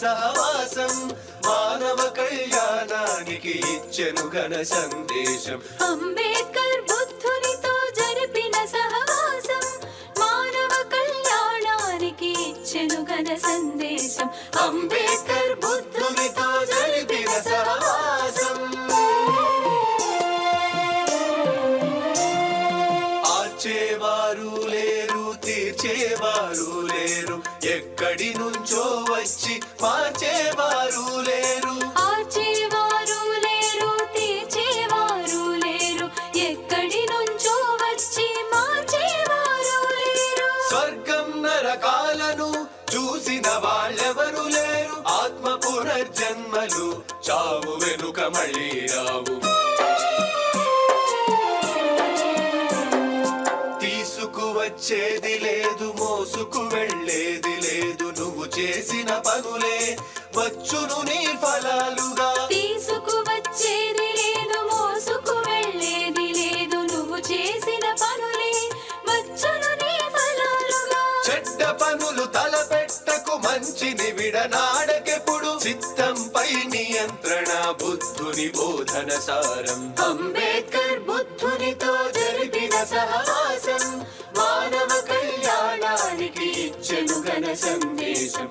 సహవాసం మానవ కళ్యాణానికి ఇచ్చెను ఘన సందేశం. అంబేద్కర్ బుద్ధునితో జరిపిన సహవాసం మానవ కళ్యాణానికి ఇచ్చెను ఘన సందేశం. అంబేద్కర్ బుద్ధునితో జరిపిన సహవాసం. ఆర్చేవారు లేరు తీర్చేవారు లేరు ఎక్కడి నుంచో వచ్చి మార్చేవారు లేరు ఆర్చేవారు లేరు తీర్చేవారు లేరు ఎక్కడి నుంచో వచ్చి మార్చేవారు లేరు స్వర్గం నరకాలను చూసిన వాళ్ళెవరు లేరు? ఆత్మ పునర్జన్మలు చావు వెనుక మళ్ళీ రావు. తీసుకువచ్చేది లేదు మోసుకు వెళ్ళేది లేదు. నువ్వు చేసిన పనులే వచ్చును నీ ఫలాలుగా. తీసుకువచ్చేది లేదు మోసుకు వెళ్ళేది లేదు. నువ్వు చేసిన పనులే వచ్చును నీ ఫలాలుగా. చెడ్డ పనులు తలపెట్టకు మంచిని విడనాడకెప్పుడు? చిత్తంపై నియంత్రణ బుద్ధుని బోధన సారం. వచ్చెను ఘన సందేశం.